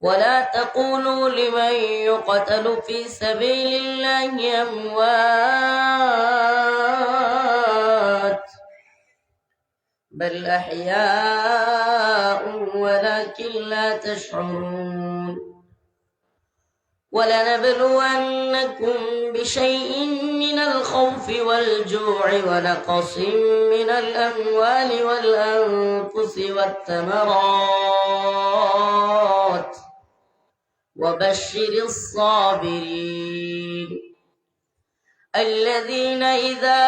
ولا تقولوا لمن يقتل في سبيل الله أموات بل أحياء ولكن لا تشعرون ولنبلونكم بشيء من الخوف والجوع ونقص من الأموال والأنفس والثمرات وبشر الصابرين. الذين إذا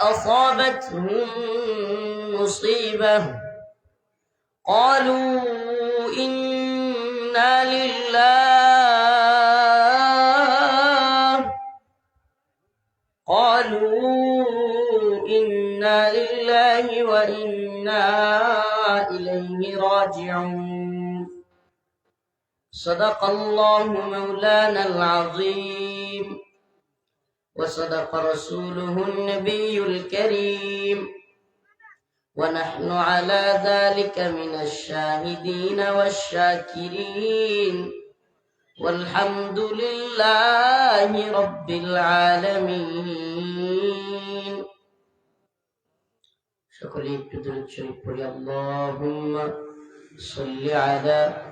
أصابتهم مصيبة قالوا إنا لله. قالوا إنا لله وإنا إليه راجعون. صدق الله مولانا العظيم. وصدق رسوله النبي الكريم. ونحن على ذلك من الشاهدين والشاكرين. والحمد لله رب العالمين. شكرا لك اللهم صل على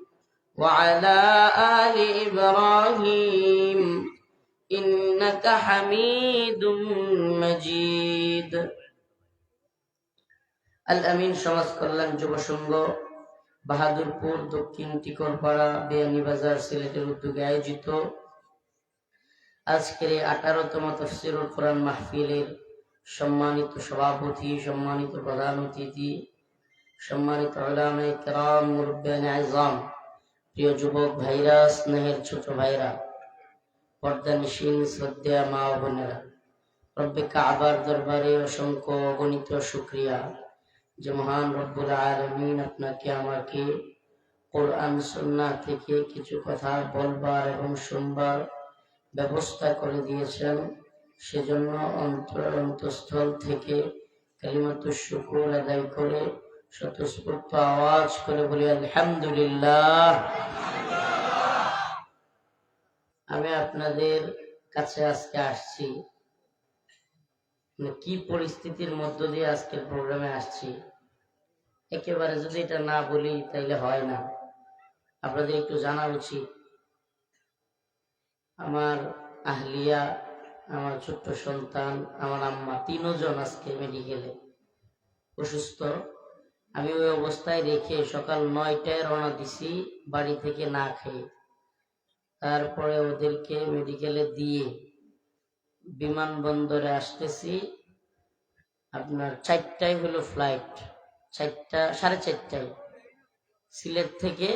وعلى آل إبراهيم إنك حميد مجيد আল আমিন সমাজ কল্যাণ যুব সংঘ বাহাদুরপুর দক্ষিণ টিকরপাড়া বেয়ানীবাজার সিলেটের উদ্যোগে আয়োজিত আজকের এই আঠারোতম তফসিরুল কোরআন মাহফিলের সম্মানিত সভাপতি সম্মানিত প্রধান অতিথি সম্মানিত আলামে কেরাম মুরব্বান আজম প্রিয় যুবক ভাইরা, স্নেহের ছোট ভাইরা, পর্দা নিশীন শ্রদ্ধা মা বোনেরা, রব্বে কাবার দরবারে অসংখ্য অগণিত শুক্রিয়া। যে মহান রব্বুল আলমিন আপনাকে, আমাকে কোরআন সন্না থেকে কিছু কথা বলবার এবং শুনবার ব্যবস্থা করে দিয়েছেন। সেজন্য অন্তর অন্তঃস্থল থেকে কালিমাত শুকুর আদায় করে স্বতঃস্ফূর্ত আওয়াজ করে বলি, আলহামদুলিল্লাহ। আমি আপনাদের কাছে আজকে আসছি। মানে কি পরিস্থিতির মধ্য দিয়ে আজকের প্রোগ্রামে আসছি? একেবারে যদি এটা না বলি, তাইলে হয় না। আপনাদের একটু জানা উচিত। আমার আহলিয়া, আমার ছোট্ট সন্তান, আমার আম্মা, তিনজন আজকে মেডিকেলে অসুস্থ। আমি ওই অবস্থায় রেখে সকাল নয়টায় রওনা দিছি, বাড়ি থেকে না খেয়ে। তারপরে ওদেরকে মেডিকেলে দিয়ে বিমানবন্দরে আসতেছি। আপনার চারটায় হলো ফ্লাইট চারটা, সাড়ে চারটায়। সিলেট থেকে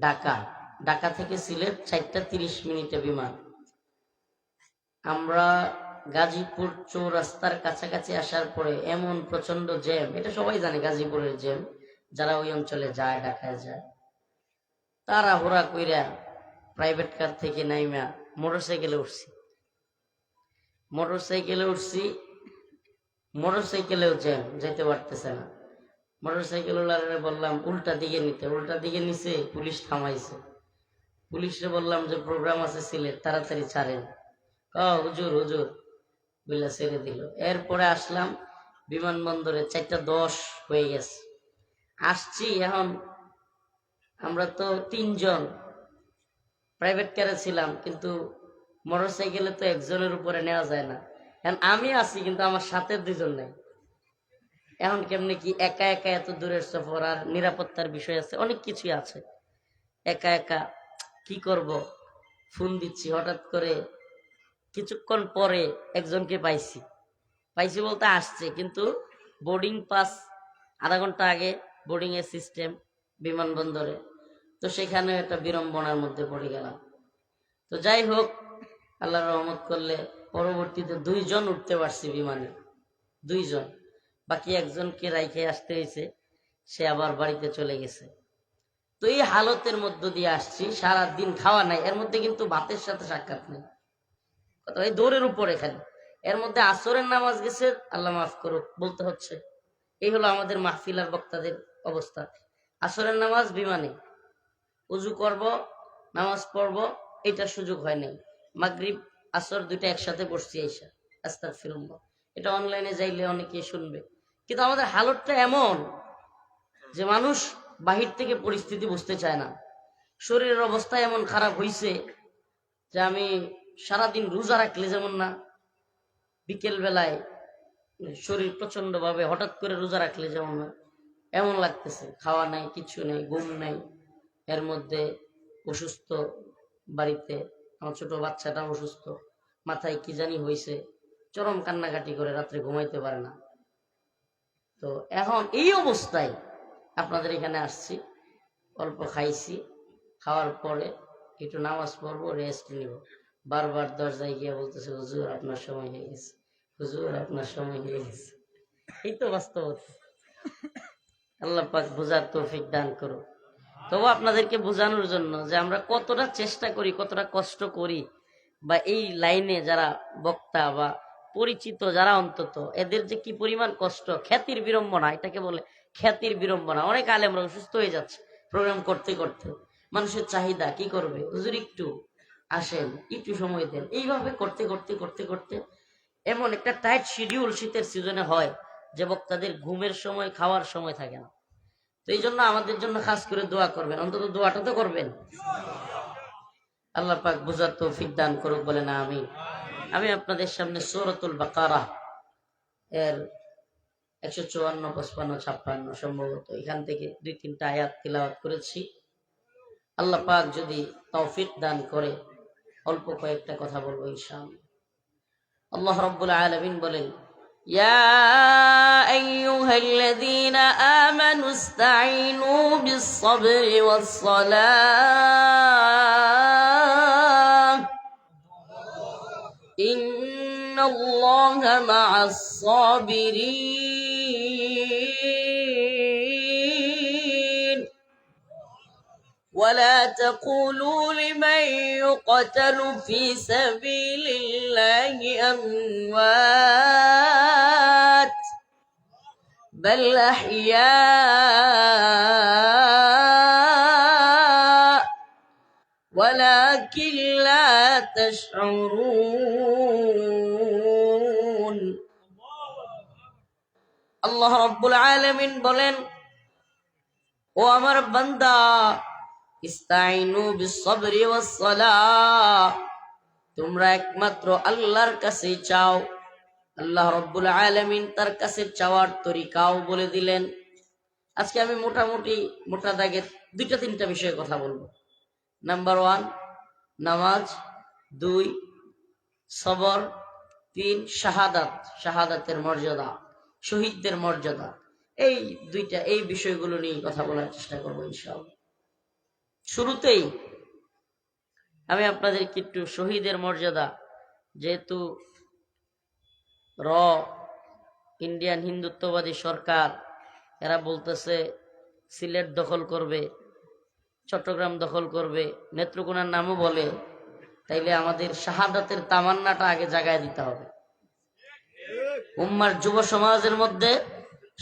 ঢাকা। ঢাকা থেকে সিলেট চারটা তিরিশ মিনিটে বিমান। আমরা গাজীপুর চৌরাস্তার কাছাকাছি আসার পরে এমন প্রচণ্ড জ্যাম, এটা সবাই জানে গাজীপুরের জ্যাম, যারা ওই অঞ্চলে যায়, ঢাকায় যায়। তারা হোরা কইরা প্রাইভেট কার থেকে নাইমা মোটরসাইকেলে উঠছি। মোটর সাইকেলে উঠছি মোটর সাইকেলেও জ্যাম যেতে পারতেছে না। মোটর সাইকেল বললাম, উল্টা দিকে নিতে। উল্টা দিকে নিছে, পুলিশ থামাইছে। পুলিশে বললাম, যে প্রোগ্রাম আছে সিলেট, তাড়াতাড়ি ছাড়েন। হুজুর হুজুর। বলে ছেড়ে দিল। এরপরে আসলাম বিমানবন্দরে, চারটা দশ হয়ে গেছে। আসছি এখন আমরা তো তিনজন। প্রাইভেট কারে ছিলাম, কিন্তু মোটর সাইকেলে তো একজনের উপরে নেওয়া যায় না। এখন আমি আছি, কিন্তু আমার সাথে দুজন নেই। এখন কেমনে কি একা একা এত দূরের সফর আর নিরাপত্তার বিষয় আছে? অনেক কিছুই আছে। একা একা কি করব? ফোন দিচ্ছি, হঠাৎ করে কিছুক্ষণ পরে একজনকে পাইছি। পাইছি বলতে আসছে, কিন্তু বোর্ডিং পাস আধা ঘণ্টা আগে বোর্ডিং এর সিস্টেম বিমানবন্দরে। তো সেখানে একটা বিড়ম্বনার মধ্যে পড়ে গেলাম। তো যাই হোক আল্লাহ রহমত করলে পরবর্তীতে দুইজন উঠতে পারছি বিমানে। দুইজন। বাকি একজনকে রাইখে আসতে হয়েছে, সে আবার বাড়িতে চলে গেছে। তো এই হালতের মধ্য দিয়ে আসছি সারা দিন খাওয়া নাই, এর মধ্যে কিন্তু ভাতের সাথে সাক্ষাৎ নেই। এই দৌড়ের উপরে খালি এর মধ্যে আসরের নামাজ গেছে, আল্লাহ মাফ করুক, বলতে হচ্ছে। এই হলো আমাদের মাহফিল আর বক্তাদের অবস্থা। আসরের নামাজ বিমানে। উজু করব, নামাজ পড়ব এটার সুযোগ হয় নাই। মাগরিব, আসর দুইটা একসাথে পড়ছি আইসা আস্তাক ফিরুল্লাহ এটা অনলাইনে যাইলে অনেকে শুনবে। কিন্তু আমাদের হালতটা এমন যে মানুষ বাহির থেকে পরিস্থিতি বুঝতে চায় না। শরীরের অবস্থা এমন খারাপ হইছে যে আমি সারাদিন রোজা রাখলে যেমন না, বিকেল বেলায় শরীর প্রচণ্ড ভাবে হঠাৎ করে রোজা রাখলে যেমন না, এমন লাগতেছে। খাওয়া নাই, কিছু নেই, ঘুম নাই। এর মধ্যে অসুস্থ বাড়িতে, আমার ছোট বাচ্চাটা অসুস্থ, মাথায় কি জানি হয়েছে চরম কান্নাকাটি করে রাত্রে ঘুমাইতে পারে না। তো এখন এই অবস্থায় আপনাদের এখানে আসছি, অল্প খাইছি, খাওয়ার পরে একটু নামাজ পড়ব রেস্ট নিব। বারবার দরজায় গিয়ে বলতেছে, হুজুর, আপনার সময় হয়ে গেছে। হুজুর, আপনার সময় হয়ে গেছে। এই তো বাস্তবতা। আল্লাহ পাক বোঝার তৌফিক দান করো তবু আপনাদেরকে বোঝানোর জন্য যে আমরা কতটা চেষ্টা করি, কতটা কষ্ট করি, বা এই লাইনে যারা বক্তা বা পরিচিত যারা অন্তত, এদের যে কি পরিমাণ কষ্ট, খ্যাতির বিড়ম্বনা, এটাকে বলে খ্যাতির বিড়ম্বনা। অনেক আলেমরা অসুস্থ হয়ে যাচ্ছে প্রোগ্রাম করতে করতে। মানুষের চাহিদা কি করবে? হুজুর, একটু আসেন, একটু সময় দেন। এইভাবে করতে করতে করতে করতে এমন একটা টাইট শিডিউল শীতের সিজনে হয় যে বক্তাদের ঘুমের সময়, খাওয়ার সময় থাকে না। তো এই জন্য আমাদের জন্য খাস করে দোয়া করবেন। অন্তত দোয়াটা তো করবেন। আল্লাহ পাক বুঝার তৌফিক দান করুক বলে না আমি আমি আপনাদের সামনে সৌরতুল বাকারা এর একশো চুয়ান্ন, পঁচপান্ন, ছাপ্পান্ন সম্ভবত এখান থেকে দুই তিনটা আয়াত তিলাওয়াত করেছি। আল্লাহ পাক যদি তৌফিক দান করে অল্প কয়েকটা কথা বলবো ইনশাআল্লাহ আল্লাহ রব্বুল আলমিন বলেন يا أيها الذين آمنوا استعينوا بالصبر والصلاة إن الله مع الصابرين ولا تقولوا لمن يقتل في سبيل الله أموات بل أحياء ولكن لا تشعرون আল্লাহ রব্বুল আলামিন বলেন ও আমার বান্দা ইস্তাইনু বিসবরি ওয়াসসালাহ তোমরা একমাত্র আল্লাহর কাছে চাও। আল্লাহ রব্বুল আলামিন তার কাছে চাওয়ার তরিকাও বলে দিলেন। আজকে আমি মোটামুটি মোটা দাগের দুইটা তিনটা বিষয়ে কথা বলব। নাম্বার ওয়ান, নামাজ। দুই, সবর। তিন, শাহাদাত। শাহাদাতের মর্যাদা, শহীদদের মর্যাদা। এই দুইটা, এই বিষয়গুলো নিয়ে কথা বলার চেষ্টা করব ইনশাআল্লাহ। শুরুতেই আমি আপনাদেরকে একটু শহীদের মর্যাদা, যেহেতু র, ইন্ডিয়ান হিন্দুত্ববাদী সরকার, এরা বলতেছে সিলেট দখল করবে, চট্টগ্রাম দখল করবে, নেত্রকোনার নামও বলে, তাইলে আমাদের শাহাদাতের তামান্নাটা আগে জাগায় দিতে হবে। উম্মার যুব সমাজের মধ্যে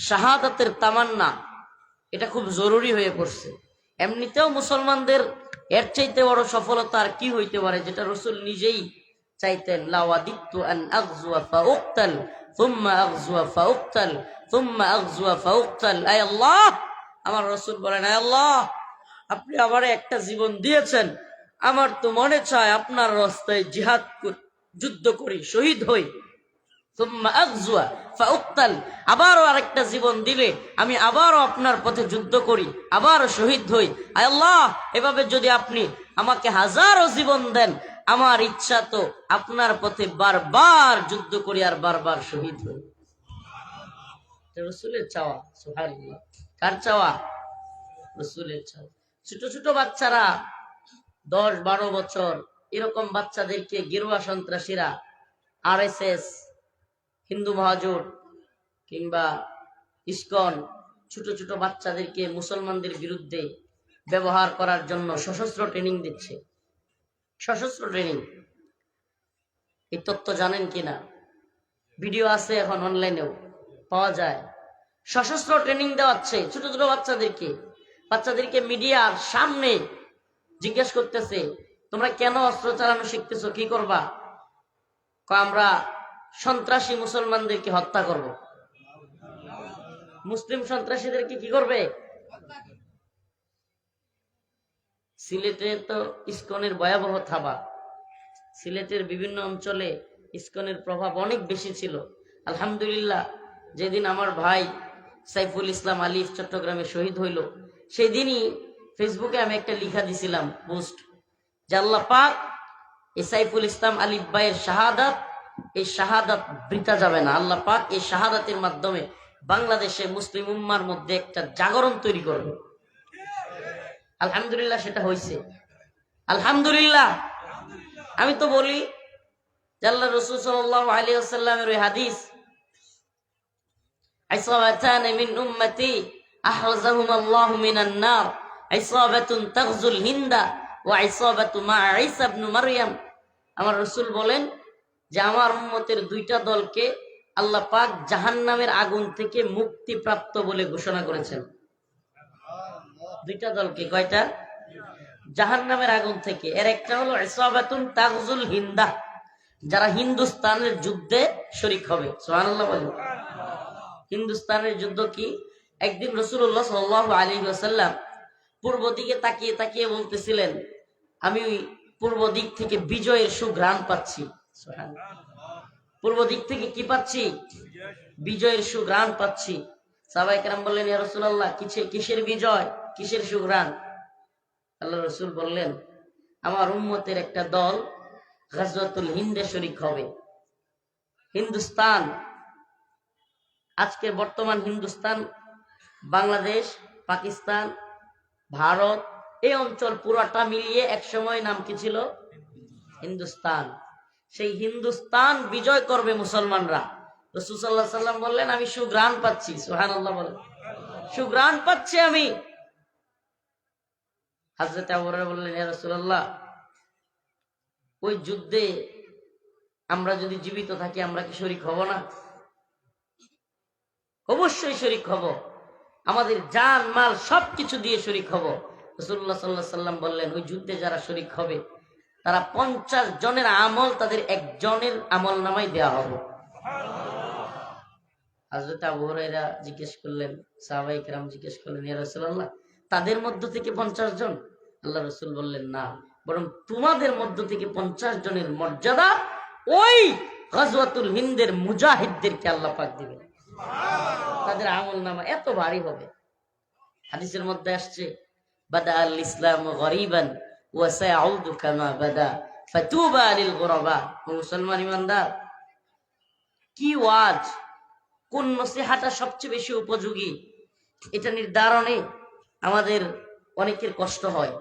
শাহাদাতের তামান্না, এটা খুব জরুরি হয়ে পড়ছে। এমনিতেও মুসলমানদের এর চাইতে বড় সফলতা আর কি হইতে পারে যেটা রসুল নিজেই চাইতেন আমার রসুল বলেন আপনি আমার একটা জীবন দিয়েছেন। আমার তো মনে চায় আপনার রাস্তায় জিহাদ যুদ্ধ করি, শহীদ হই। থুম্মা আগজুয়া আবারও আরেকটা জীবন দিলে আমি আবারও আপনার পথে যুদ্ধ করি, আবারও শহীদ হই। আল্লাহ, এভাবে যদি আপনি আমাকে হাজারো জীবন দেন, আমার ইচ্ছা তো আপনার পথে বারবার যুদ্ধ করি আর বারবার শহীদ হই। রসুলের চাওয়া কার চাওয়া? রসুলের চাওয়া। ছোট ছোট বাচ্চারা, দশ বারো বছর, এরকম বাচ্চাদেরকে গেরুয়া সন্ত্রাসীরা আর হিন্দু মহাজোট কিংবা ইস্কন, ছোট ছোট বাচ্চাদেরকে মুসলমানদের বিরুদ্ধে ব্যবহার করার জন্য সশস্ত্র ট্রেনিং দিচ্ছে। সশস্ত্র ট্রেনিং এই তথ্য জানেন কিনা? ভিডিও আছে এখন অনলাইনেও পাওয়া যায়। সশস্ত্র ট্রেনিং দেওয়াচ্ছে ছোট ছোট বাচ্চাদেরকে। বাচ্চাদেরকে মিডিয়ার সামনে জিজ্ঞেস করতেছে, তোমরা কেন অস্ত্র চালানো শিখতেছো? কি করবা? আমরা সন্ত্রাসী মুসলমানদেরকে হত্যা করব। মুসলিম সন্ত্রাসীদেরকে কি করবে? সিলেটে তো ইস্কনের ভয়াবহ থাবা। সিলেটের বিভিন্ন অঞ্চলে ইস্কনের প্রভাব অনেক বেশি ছিল। আলহামদুলিল্লাহ, যেদিন আমার ভাই সাইফুল ইসলাম আলিফ চট্টগ্রামে শহীদ হইল সেই দিনই ফেসবুকে আমি একটা লিখা দিছিলাম পোস্ট আল্লাহ পাক এই সাইফুল ইসলাম আলিফ ভাইয়ের শাহাদাত এই শাহাদাত বৃথা যাবে না আল্লাহ পাক এই শাহাদাতের মাধ্যমে বাংলাদেশে মুসলিম উম্মার মধ্যে একটা জাগরণ তৈরি করবে আলহামদুলিল্লাহ সেটা হয়েছে আলহামদুলিল্লাহ আমি তো বলি যে আল্লাহ রসুল সাল্লাহ আলী আসাল্লামের ওই হাদিস عصابتان من أمتي أحرزهما الله من النار عصابة تغزو الهند وعصابة مع عيسى بن مريم আমার রসুল বলেন যে আমার উম্মতের দুইটা দলকে আল্লাহ পাক জাহান্নামের আগুন থেকে মুক্তি প্রাপ্ত বলে ঘোষণা করেছেন। দুইটা দলকে, কয়টা? জাহান্নামের আগুন থেকে। এর একটা হলো ইসাবাতুন তাগজুল হিন্দা, যারা হিন্দুস্তানের যুদ্ধে শরিক হবে। হিন্দুস্তানের যুদ্ধ কি? একদিন রসুল্লাহ সাল আলী ওসাল্লাম পূর্ব দিকে তাকিয়ে তাকিয়ে বলতেছিলেন, আমি পূর্ব দিক থেকে বিজয়ের সুঘ্রাণ পাচ্ছি। পূর্ব দিক থেকে কি পাচ্ছি? বিজয়ের সুঘ্রাণ পাচ্ছি। সাবাইকারাম বললেন, ইয়া রসুল্লাহ কিসের কিসের বিজয়? কিসের সুঘ্রাণ? আল্লাহ রসুল বললেন, আমার উম্মতের একটা দল গাজওয়াতুল হিন্দে শরিক হবে। হিন্দুস্তান, আজকে বর্তমান হিন্দুস্তান, বাংলাদেশ, পাকিস্তান, ভারত, এই অঞ্চল পুরাটা মিলিয়ে একসময় নাম কি ছিল? হিন্দুস্তান। সেই হিন্দুস্তান বিজয় করবে মুসলমানরা। রসুসাল্লাহ সাল্লাম বললেন, আমি সুগ্রাণ পাচ্ছি। সুহান আল্লাহ বলেন। সুগ্রাণ পাচ্ছি আমি। হাজরত বললেন, ইয়া রাসূলুল্লাহ, ওই যুদ্ধে আমরা যদি জীবিত থাকি, আমরা কি শরিক হব না? অবশ্যই শরিক হব। আমাদের জান, মাল সবকিছু দিয়ে শরিক হব। রসুল্লাহ সাল্লাহ সাল্লাম বললেন, ওই যুদ্ধে যারা শরিক হবে তারা পঞ্চাশ জনের আমল তাদের একজনের আমল নামাই দেওয়া হবে। হাজরত আবু জিজ্ঞেস করলেন সাহাবাই কেরাম জিজ্ঞেস করলেন, ইয়া তাদের মধ্য থেকে পঞ্চাশ জন? আল্লাহ রসুল বললেন, না। বরং তোমাদের মধ্য থেকে পঞ্চাশ জনের মর্যাদা ওই গজওয়াতুল হিন্দের মুজাহিদদেরকে আল্লাহ পাক দিবেন। তাদের আমল নামা এত ভারী হবে। হাদিসের মধ্যে আসছে বাদা আল ইসলাম গরিবান মুসলমান কি ওয়াজ? কোন সবচেয়ে বেশি উপযোগী? এটা নির্ধারণে আমাদের অনেকের কষ্ট হয়।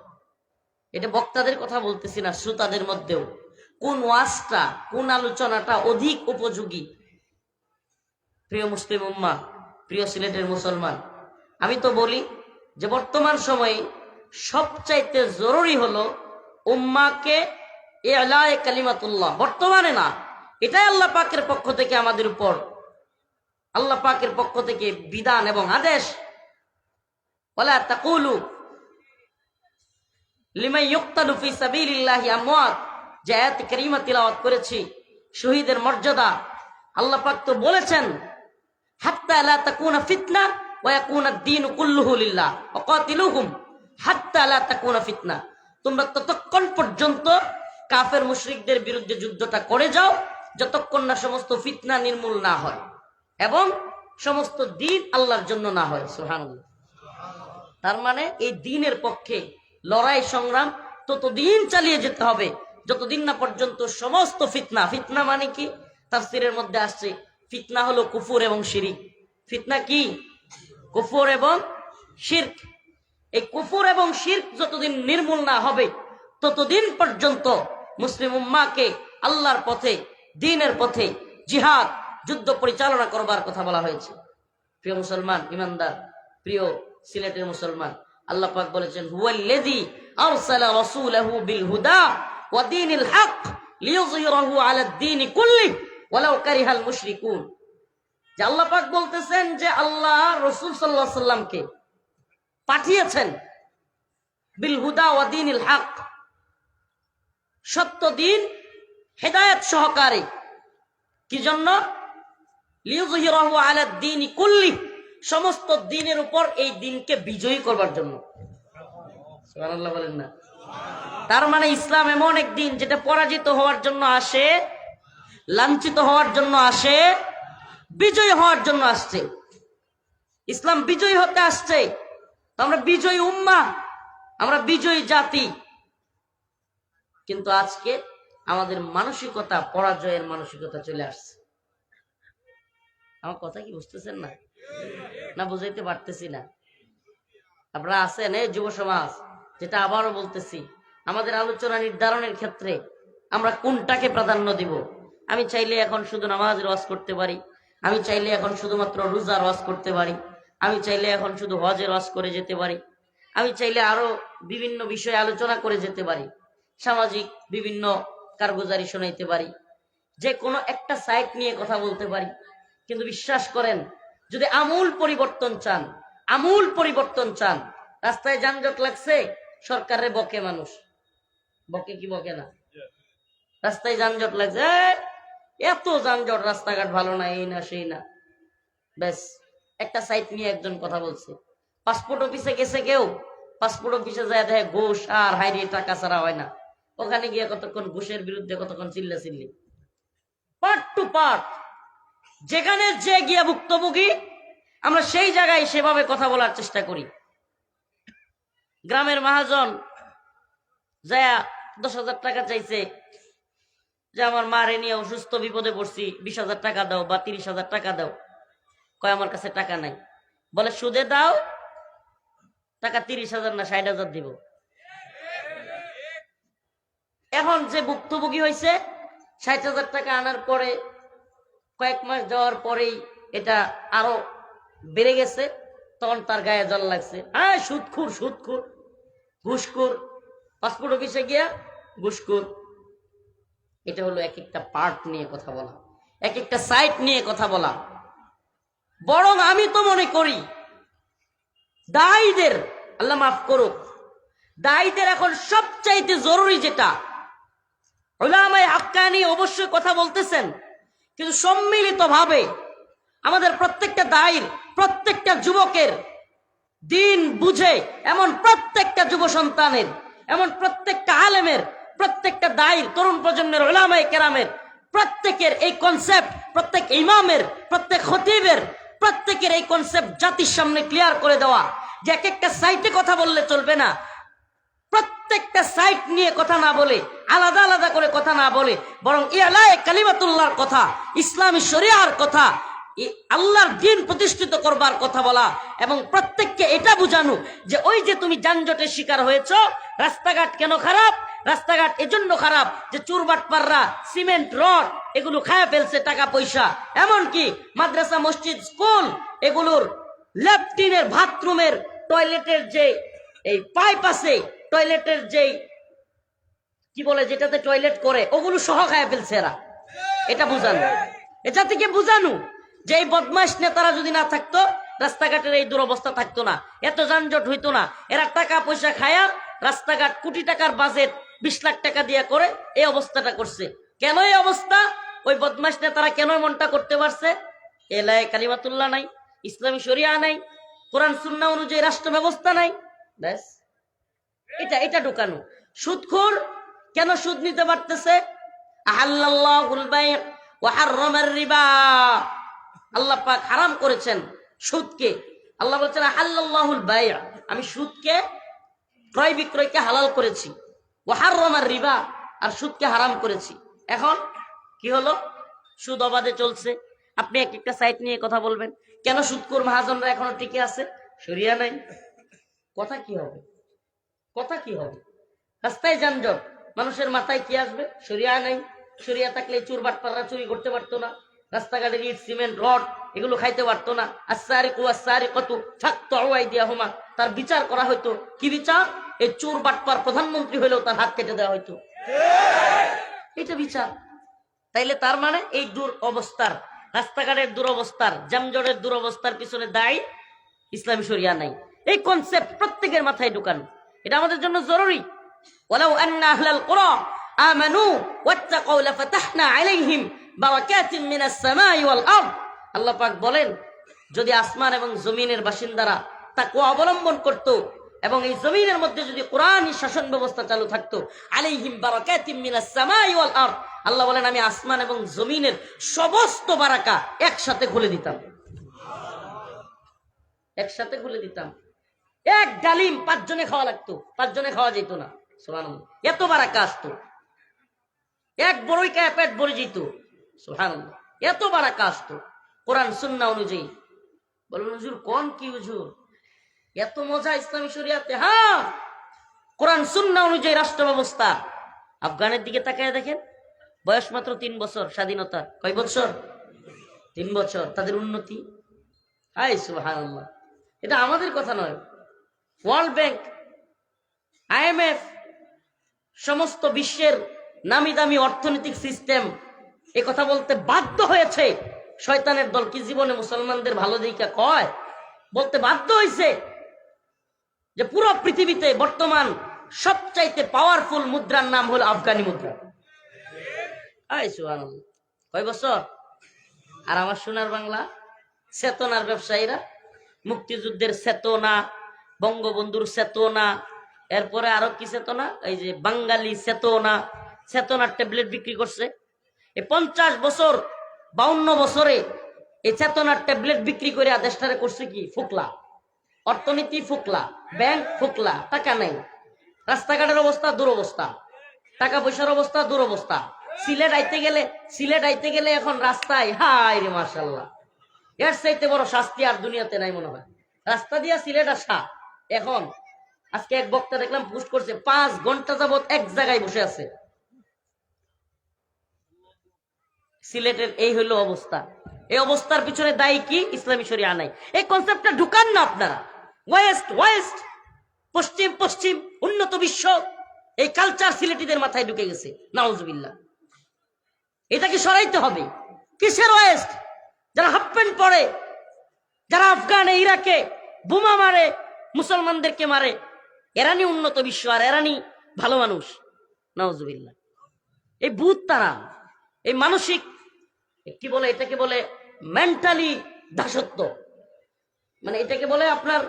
এটা বক্তাদের কথা বলতেছি না, শ্রোতাদের মধ্যেও। কোন ওয়াজটা, কোন আলোচনাটা অধিক উপযোগী? প্রিয় মুসলিম উম্মা প্রিয় সিলেটের মুসলমান, আমি তো বলি যে বর্তমান সময়ে সবচাইতে জরুরি হলো উম্মাকে এলায় কালিমাতুল্লাহ। বর্তমানে না, এটাই আল্লাহ পাকের পক্ষ থেকে আমাদের উপর। আল্লাহ পাকের পক্ষ থেকে বিধান এবং আদেশ। ওয়ালা তাকুলু লিমাই করেছি, শহীদের মর্যাদা। আল্লাহ পাক তো বলেছেন, হাত্তা ফিতনা ওয়া ইয়াকুনা হাত্তা লা তাকুনা ফিতনা। তোমরা ততক্ষণ পর্যন্ত কাফের মুশরিকদের বিরুদ্ধে যুদ্ধটা করে যাও, যতক্ষণ না সমস্ত ফিতনা নির্মূল না হয় এবং সমস্ত দিন আল্লাহর জন্য না হয়, সুবহানাল্লাহ। তার মানে এই দিনের পক্ষে লড়াই সংগ্রাম ততদিন চালিয়ে যেতে হবে, যতদিন না পর্যন্ত সমস্ত ফিতনা ফিতনা মানে কি? তাফসিরের মধ্যে আসছে, ফিতনা হলো কুফুর এবং শিরিক। ফিতনা কি? কুফুর এবং শির্ক। এই কুফুর এবং শির্ক যতদিন নির্মূল না হবে, ততদিন পর্যন্ত মুসলিম উম্মাকে আল্লাহর পথে, দিনের পথে জিহাদ, যুদ্ধ পরিচালনা করবার কথা বলা হয়েছে। প্রিয় মুসলমান, ইমানদার, প্রিয় সিলেটের মুসলমান, আল্লাহ পাক বলেছেন, হুয়াল্লাযী আরসালা রাসূলাহু বিল হুদা ওয়া দীনিল হক লিইয়ুযহিরাহু আলাদ দীনি কুল্লি ওয়ালাউ কারিহাল মুশরিকুন। যে আল্লাহ পাক বলতেছেন যে আল্লাহ রাসূল সাল্লাল্লাহু আলাইহি সাল্লামকে পাঠিয়েছেন। বিল হুদা ওয়া দীনিল হক। সত্য দিন হেদায়েত সহকারে। কি জন্য? দ্বীনি কুল্লি। সমস্ত দিনের উপর এই দিনকে বিজয়ী করবার জন্য। বলেন না। তার মানে ইসলাম এমন এক দিন যেটা পরাজিত হওয়ার জন্য আসে, লাঞ্ছিত হওয়ার জন্য আসে, বিজয়ী হওয়ার জন্য আসছে। ইসলাম বিজয়ী হতে আসছে। আমরা বিজয়ী উম্মা, আমরা বিজয়ী জাতি। কিন্তু আজকে আমাদের মানসিকতা, পরাজয়ের মানসিকতা চলে আসছে। আমার কথা কি বুঝতেছেন না? না বুঝাইতে পারতেছি না। আপনারা আছেন, এই যুব সমাজ, যেটা আবারও বলতেছি, আমাদের আলোচনা নির্ধারণের ক্ষেত্রে আমরা কোনটাকে প্রাধান্য দিব? আমি চাইলে এখন শুধু নামাজ রস করতে পারি, আমি চাইলে এখন শুধুমাত্র রোজা রস করতে পারি। আমি চাইলে এখন শুধু হজে রস করে যেতে পারি। আমি চাইলে আরও বিভিন্ন বিষয়ে আলোচনা করে যেতে পারি। সামাজিক বিভিন্ন কারগুজারি শোনাইতে পারি। যে কোনো একটা সাইট নিয়ে কথা বলতে পারি। কিন্তু বিশ্বাস করেন, যদি আমূল পরিবর্তন চান, আমূল পরিবর্তন চান, রাস্তায় যানজট লাগছে সরকারের বকে মানুষ। বকে কি বকে না? রাস্তায় যানজট লাগছে এত যানজট, রাস্তাঘাট ভালো না এই না, সেই না। ব্যাস। একটা সাইট নিয়ে একজন কথা বলছে। পাসপোর্ট অফিসে গেছে কেউ? পাসপোর্ট অফিসে যায় দেখে ঘুষ আর হাইরে টাকা ছাড়া হয় না। ওখানে গিয়ে কতক্ষণ ঘুষের বিরুদ্ধে কতক্ষণ চিল্লা চিল্লি পার্ট টু পার্ট। যেখানে যে গিয়ে ভুক্তভোগী, আমরা সেই জায়গায় সেভাবে কথা বলার চেষ্টা করি। গ্রামের মহাজন যায়া দশ হাজার টাকা চাইছে যে আমার মারে নিয়ে অসুস্থ বিপদে পড়ছি, বিশ হাজার টাকা দাও বা তিরিশ হাজার টাকা দাও। কয়, আমার কাছে টাকা নাই। বলে, সুদে দাও, টাকা তিরিশ হাজার না ষাট হাজার দিব। এখন যে ভুক্তভোগী হয়েছে ষাট হাজার টাকা আনার পরে, কয়েক মাস যাওয়ার পরেই এটা আরও বেড়ে গেছে, তখন তার গায়ে জল লাগছে। হ্যাঁ সুদখুর সুদখুর, ঘুষখুর, পাসপোর্ট অফিসে গিয়া ঘুষখুর। এটা হলো এক একটা পার্ট নিয়ে কথা বলা, এক একটা সাইট নিয়ে কথা বলা। বরং আমি তো মনে করি, দায়ীদের, আল্লাহ মাফ করুক, দায়ীদের এখন সবচাইতে জরুরি যেটা। ওলামায় হাক্কানি অবশ্যই কথা বলতেছেন, কিন্তু সম্মিলিত ভাবে আমাদের প্রত্যেকটা দায়ের, প্রত্যেকটা যুবকের দিন বুঝে এমন প্রত্যেকটা যুব সন্তানের, এমন প্রত্যেকটা আলেমের, প্রত্যেকটা দায়ের, তরুণ প্রজন্মের ওলামায় কেরামের প্রত্যেকের এই কনসেপ্ট প্রত্যেক ইমামের, প্রত্যেক খতিবের প্রত্যেকের এই কনসেপ্ট জাতির সামনে ক্লিয়ার করে দেওয়া। যে এক একটা সাইটে কথা বললে চলবে না। প্রত্যেকটা সাইট নিয়ে কথা না বলে, আলাদা আলাদা করে কথা না বলে, বরং ইয়ালায় কালিমাতুল্লাহর কথা, ইসলামী শরিয়ার কথা আল্লাহর দিন প্রতিষ্ঠিত করবার কথা বলা এবং প্রত্যেককে এটা বুঝানো যে ওই যে তুমি যানজটের শিকার হয়েছ রাস্তাঘাট কেন খারাপ? রাস্তাঘাট এজন্য খারাপ যে চুরবাটপাররা সিমেন্ট, রড, এগুলো খায় ফেলছে টাকা, পয়সা। এমনকি মাদ্রাসা, মসজিদ, স্কুল, এগুলোর ল্যাপটিনের বাথরুমের টয়লেটের যে এই পাইপ আছে, টয়লেটের যেই কি বলে যেটাতে টয়লেট করে, ওগুলো সহ খায় ফেলছে এরা। এটা বুঝানো। এটা থেকে বুঝানো যে এই বদমাস নেতারা যদি না থাকতো, রাস্তাঘাটের এই দুরবস্থা থাকতো না। এত যানজট হইতো না। এরা টাকা, পয়সা খায়া রাস্তাঘাট কোটি টাকার বাজেট বিশ লাখ টাকা দিয়ে করে এই অবস্থাটা করছে। কেন এই অবস্থা? ওই বদমাস নেতারা কেন মনটা করতে পারছে? এলায় কালিমাতুল্লাহ নাই, ইসলামী শরিয়া নাই, কোরআন, সুন্না অনুযায়ী রাষ্ট্র ব্যবস্থা নাই। ব্যাস। এটা এটা ঢুকানো। সুদখোর কেন সুদ নিতে পারতেছে? আল্লাহ পাক হারাম করেছেন সুদকে। আল্লাহ বলছেন আহাল্লাল্লাহুল বাই' আমি সুদকে ক্রয় বিক্রয়কে হালাল করেছি। ওয়া হাররামার রিবা আর সুদকে হারাম করেছি। এখন কি হলো? সুদ অবাধে চলছে। আপনি এক একটা সাইট নিয়ে কথা বলবেন। কেন সুদখোর মহাজনরা এখনও টিকে আছে? সরিয়া নাই। কথা কি হবে? কথা কি হবে? রাস্তায় যানজট। মানুষের মাথায় কি আসবে? সরিয়া নাই। সরিয়া থাকলে চুর বাটপাড়া চুরি করতে পারতো না। রাস্তাঘাটে ইট, সিমেন্ট, রড, এগুলো খাইতে পারতো না। আসারি ও আসারি কত থাকতো আওয়াই দিয়া হোমা। তার বিচার করা হইতো। কি বিচার? এই চোর বাটপার প্রধানমন্ত্রী হইলেও তার হাত কেটে দেওয়া হইতো। এটা বিচার। তাইলে তার মানে এই দূর অবস্থার রাস্তাঘাটের দুরবস্থার জামজটের দুরবস্থার পিছনে দায়ী ইসলামী শরিয়া নাই। এই কনসেপ্ট প্রত্যেকের মাথায় ঢুকানো। এটা আমাদের জন্য জরুরি। ওলাউ আন্না আহলাল কোরআন আমানু ওয়াত্তাকাউ লাফাতাহনা আলাইহিম। আল্লাহ পাক বলেন, যদি আসমান এবং জমিনের বাসিন্দারা তাকে অবলম্বন করত এবং এই জমিনের মধ্যে যদি কোরআনই শাসন ব্যবস্থা চালু থাকতো, আলাইহিম বারাকাতিম মিনাস সামাই আল্লাহ বলেন, আমি আসমান এবং জমিনের সমস্ত বারাকা একসাথে খুলে দিতাম। একসাথে খুলে দিতাম। এক ডালিম পাঁচজনে খাওয়া লাগতো, পাঁচজনে খাওয়া যেত না। সোলান এত বারাকা আসতো। এক বড়ই পেট ভরে যেত। সুবহানাল্লাহ। এত বারাকা আসতো কোরআন সুন্নাহ অনুযায়ী। বলুন হুজুর, কোন কি হুজুর? এত মজা ইসলামী শরিয়াতে হ্যাঁ! কোরআন, সুন্না অনুযায়ী রাষ্ট্র ব্যবস্থা। আফগানের দিকে তাকায় দেখেন, বয়স মাত্র তিন বছর, স্বাধীনতা। কয় বছর? তিন বছর, তাদের উন্নতি। হাই সুবহানাল্লাহ। এটা আমাদের কথা নয়। ওয়ার্ল্ড ব্যাংক আইএমএফ সমস্ত বিশ্বের নামি দামি অর্থনৈতিক সিস্টেম এ কথা বলতে বাধ্য হয়েছে। শয়তানের দল কি জীবনে মুসলমানদের ভালো দিকে কয়? বলতে বাধ্য হয়েছে যে পুরো পৃথিবীতে বর্তমান সবচাইতে পাওয়ারফুল মুদ্রার নাম হল আফগানি মুদ্রা। কয় বছর? আর আমার সোনার বাংলা? চেতনার ব্যবসায়ীরা? মুক্তিযুদ্ধের চেতনা, বঙ্গবন্ধুর চেতনা, এরপরে আরও কি চেতনা? এই যে বাঙালি চেতনা। চেতনার ট্যাবলেট বিক্রি করছে। এই পঞ্চাশ বছর, বাউন্ন বছরে এই চেতনার ট্যাবলেট বিক্রি করে দেশটারে করছে কি? ফুকলা। অর্থনীতি ফুকলা, ব্যাংক ফুকলা, টাকা নাই। রাস্তাঘাটের অবস্থা দুরবস্থা। টাকা পয়সার অবস্থা দুরবস্থা। সিলেট আইতে গেলে, সিলেট আইতে গেলে এখন রাস্তায় হাই রে মার্শাল্লাহ এর চাইতে বড় শাস্তি আর দুনিয়াতে নাই মনে হয়। রাস্তা দিয়া সিলেট আসা, এখন। আজকে এক বক্তা দেখলাম পোস্ট করছে, পাঁচ ঘণ্টা যাবত এক জায়গায় বসে আছে। সিলেটের এই হইল অবস্থা। এই অবস্থার পিছনে দায়ী কি? ইসলামী শরিয়া নাই। এই কনসেপ্টটা ঢুকান না আপনারা। ওয়েস্ট ওয়েস্ট পশ্চিম পশ্চিম, উন্নত বিশ্ব, এই কালচার সিলেটিদের মাথায় ঢুকে গেছে। নাউজুবিল্লাহ। এটাকে সরাইতে হবে। কিসের ওয়েস্ট যারা হাফ প্যান্ট পরে, যারা আফগানে ইরাকে বোমা মারে, মুসলমানদেরকে মারে, এরানি উন্নত বিশ্ব আর এরানি ভালো মানুষ। নওয়াজুবিল্লাহ এই ভূত তারা, এই মানসিক কি বলে? এটাকে বলে মেন্টালি দাসত্ব। মানে এটাকে বলে আপনার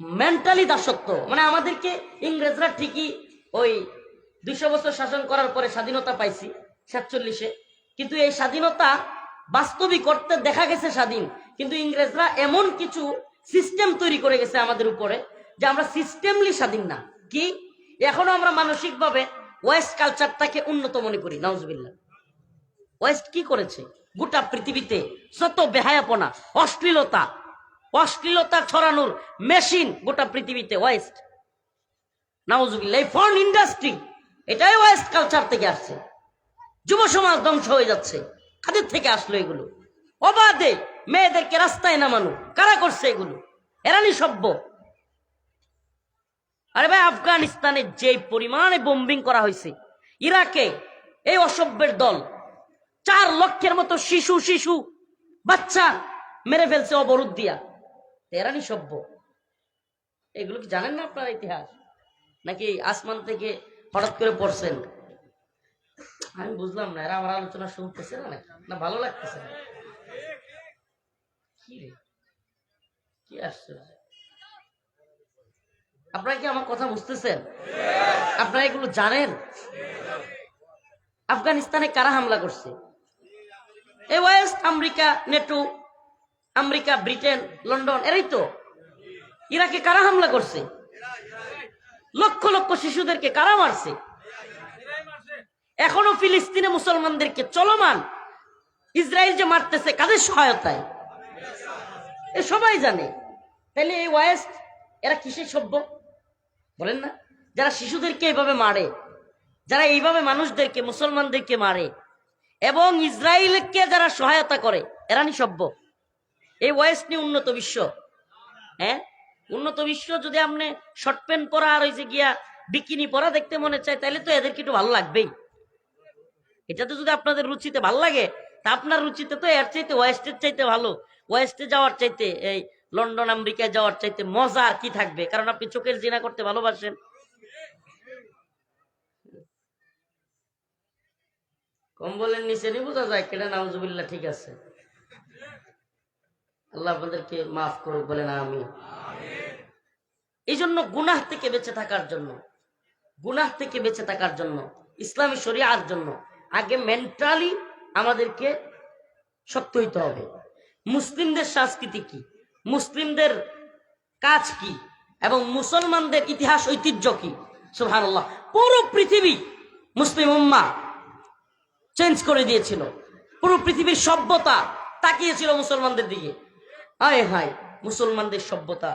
মেন্টালি দাসত্ব। মানে আমাদেরকে ইংরেজরা ঠিকই ওই দুইশো বছর শাসন করার পরে স্বাধীনতা পাইছি, সাতচল্লিশে। কিন্তু এই স্বাধীনতা বাস্তবিক করতে দেখা গেছে স্বাধীন। কিন্তু ইংরেজরা এমন কিছু সিস্টেম তৈরি করে গেছে আমাদের উপরে যে আমরা সিস্টেমলি স্বাধীন না। কি? এখনও আমরা মানসিকভাবে ওয়েস্ট কালচারটাকে উন্নত মনে করি নাউজবিল্লা ওয়েস্ট কি করেছে? গোটা পৃথিবীতে যত বেহায়াপনা, অশ্লীলতা অশ্লীলতা ছড়ানোর মেশিন গোটা পৃথিবীতে ওয়েস্ট। নাউজুবিল্লাহ, এই ফরেন ইন্ডাস্ট্রি, এটাই ওয়েস্ট কালচার থেকে আসছে। যুব সমাজ ধ্বংস হয়ে যাচ্ছে। কাদের থেকে আসলো এগুলো? অবাধে মেয়েদেরকে রাস্তায় নামানো, কারা করছে এগুলো? এরানি সভ্য। আরে ভাই, আফগানিস্তানে যে পরিমাণে বোম্বিং করা হয়েছে, ইরাকে এই অসভ্যের দল চার লক্ষের মতো শিশু শিশু, বাচ্চা মেরে ফেলছে অবরোধ দিয়া। তেরানি সভ্য। এগুলো কি জানেন না আপনার ইতিহাস? নাকি আসমান থেকে হঠাৎ করে পড়ছেন? আমি বুঝলাম না, এরা আমার আলোচনা শুনতেছে না? না, ভালো লাগতেছে না। কি রে? কি আশ্চর্য। আপনারা কি আমার কথা বুঝতেছেন? আপনারা এগুলো জানেন? আফগানিস্তানে কারা হামলা করছে? এই west America, NATO, America, Britain, London, এরাই তো। ইরাকে কারা হামলা করছে? লক্ষ লক্ষ শিশুদেরকে কারা মারছে? এখনও ফিলিস্তিনে মুসলমানদেরকে চলমান। ইসরায়েল যে মারতেছে, কাদের সহায়তায়? এ সবাই জানে। তাহলে এই ওয়েস্ট এরা কিসের সভ্য? বলেন না। যারা শিশুদেরকে এইভাবে মারে, যারা এইভাবে মানুষদেরকে, মুসলমানদেরকে মারে এবং ইসরায়েলকে যারা সহায়তা করে এরানি সভ্য এই ওয়েস্ট নিয়ে উন্নত বিশ্ব হ্যাঁ? উন্নত বিশ্ব যদি আপনি শর্ট প্যান্ট পরা আর যে গিয়া বিকিনি পরা দেখতে মনে চায়, তাহলে তো এদেরকে একটু ভালো লাগবেই। এটা তো যদি আপনাদের রুচিতে ভালো লাগে, তা আপনার রুচিতে তো এর চাইতে ওয়েস্টের চাইতে ভালো। ওয়েস্টে যাওয়ার চাইতে, এই লন্ডন, আমেরিকায় যাওয়ার চাইতে মজা আর কি থাকবে? কারণ আপনি চোখের জিনা করতে ভালোবাসেন। কম্বলের নিচে নি বোঝা যায় কেটে নাউজুবিল্লাহ ঠিক আছে। আল্লাহ আপনাদেরকে মাফ করুক, বলেন আমি এই জন্য গুনাহ থেকে বেঁচে থাকার জন্য, গুনাহ থেকে বেঁচে থাকার জন্য, ইসলামী শরিয়ার জন্য আগে মেন্টালি আমাদেরকে শক্ত হইতে হবে। মুসলিমদের সংস্কৃতি কি? মুসলিমদের কাজ কি? এবং মুসলমানদের ইতিহাস ঐতিহ্য কি? সুবহানাল্লাহ। পুরো পৃথিবী মুসলিম উম্মা চেঞ্জ করে দিয়েছিল। পুরো পৃথিবীর সভ্যতা তাকিয়েছিল মুসলমানদের দিকে। হায় হায়, মুসলমানদের সভ্যতা।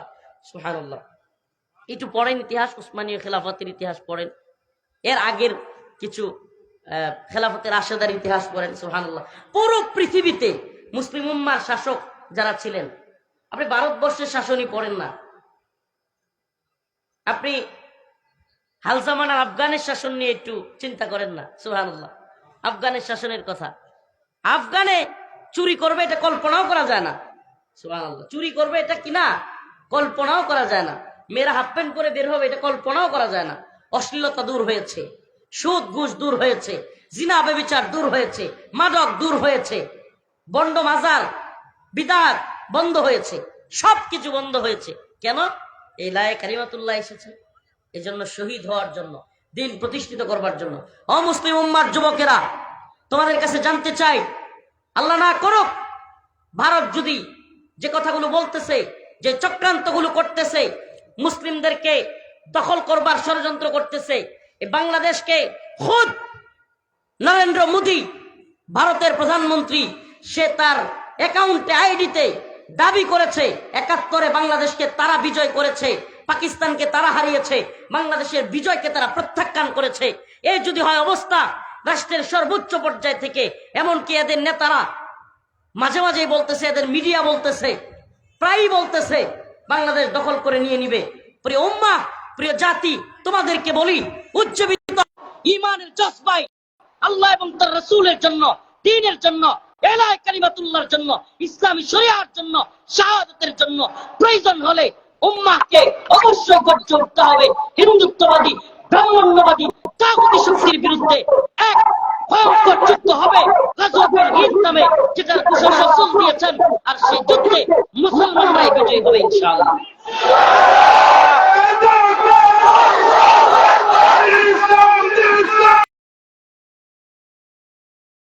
সুহানুল্লাহ একটু পড়েন ইতিহাস, উসমানীয় খেলাফতের ইতিহাস পড়েন। এর আগের কিছু খেলাফতের আশেদার ইতিহাস পড়েন সুহানুল্লাহ পুরো পৃথিবীতে মুসলিম উম্মার শাসক যারা ছিলেন, আপনি ভারতবর্ষের শাসনই পড়েন না। আপনি হালজামানার আফগানের শাসন নিয়ে একটু চিন্তা করেন না সুহানুল্লাহ আফগানের শাসনের কথা। আফগানে চুরি করবে এটা কল্পনাও করা যায় না। চুরি করবে এটা কি না? কল্পনাও করা যায় না। মেয়েরা হাফ প্যান্ট করে বের হবে এটা কল্পনাও করা যায় না। অশ্লীলতা দূর হয়েছে। সুদ ঘুষ দূর হয়েছে। জিনা বেবিচার দূর হয়েছে। মাদক দূর হয়েছে। বন্ড মাজার বিদার বন্ধ হয়েছে। সব কিছু বন্ধ হয়েছে। কেন? এই লায়ে কারিমাতুল্লাহ এসেছে। এই জন্য শহীদ হওয়ার জন্য। দিন প্রতিষ্ঠিত করবার জন্য। অমুসলিম উম্মার যুবকেরা, তোমাদের কাছে জানতে চাই, আল্লাহ না করুক, ভারত যদি যে কথাগুলো বলতেছে, যে চক্রান্তগুলো করতেছে, মুসলিমদেরকে দখল করবার ষড়যন্ত্র করতেছে বাংলাদেশকে খুদ নরেন্দ্র মোদী, ভারতের প্রধানমন্ত্রী, সে তার অ্যাকাউন্টে আইডিতে দাবি করেছে, একাত্তরে বাংলাদেশকে তারা বিজয় করেছে। পাকিস্তানকে তারা হারিয়েছে, বাংলাদেশের বিজয়কে তারা প্রত্যাখ্যান করেছে। এই যদি হয় অবস্থা, রাষ্ট্রের সর্বোচ্চ পর্যায় থেকে, এমনকি এদের নেতারা মাঝে মাঝেই বলতেছে, এদের মিডিয়া বলতেছে, প্রায়ই বলতেছে, বাংলাদেশ দখল করে নিয়ে নিবে। প্রিয় উম্মা প্রিয় জাতি, তোমাদেরকে বলি, উজ্জীবিত ইমানের জজবাই আল্লাহ এবং তার রসুলের জন্য দিনের জন্য কালিমাতুল্লাহর জন্য, ইসলামী শরিয়ার জন্য, শাহাদতের জন্য প্রয়োজন হলে উম্মাহকে অবশ্য গর্জ উঠতে হবে। হিন্দুত্ববাদী, ব্রাহ্মণ্যবাদী তাগতি শক্তির বিরুদ্ধে এক ভয়ঙ্কর যুদ্ধ হবে নামে যেটার ঘোষণা রাসূল দিয়েছেন আর সেই যুদ্ধে মুসলমানরাই বিজয়ী হবে ইনশাআল্লাহ।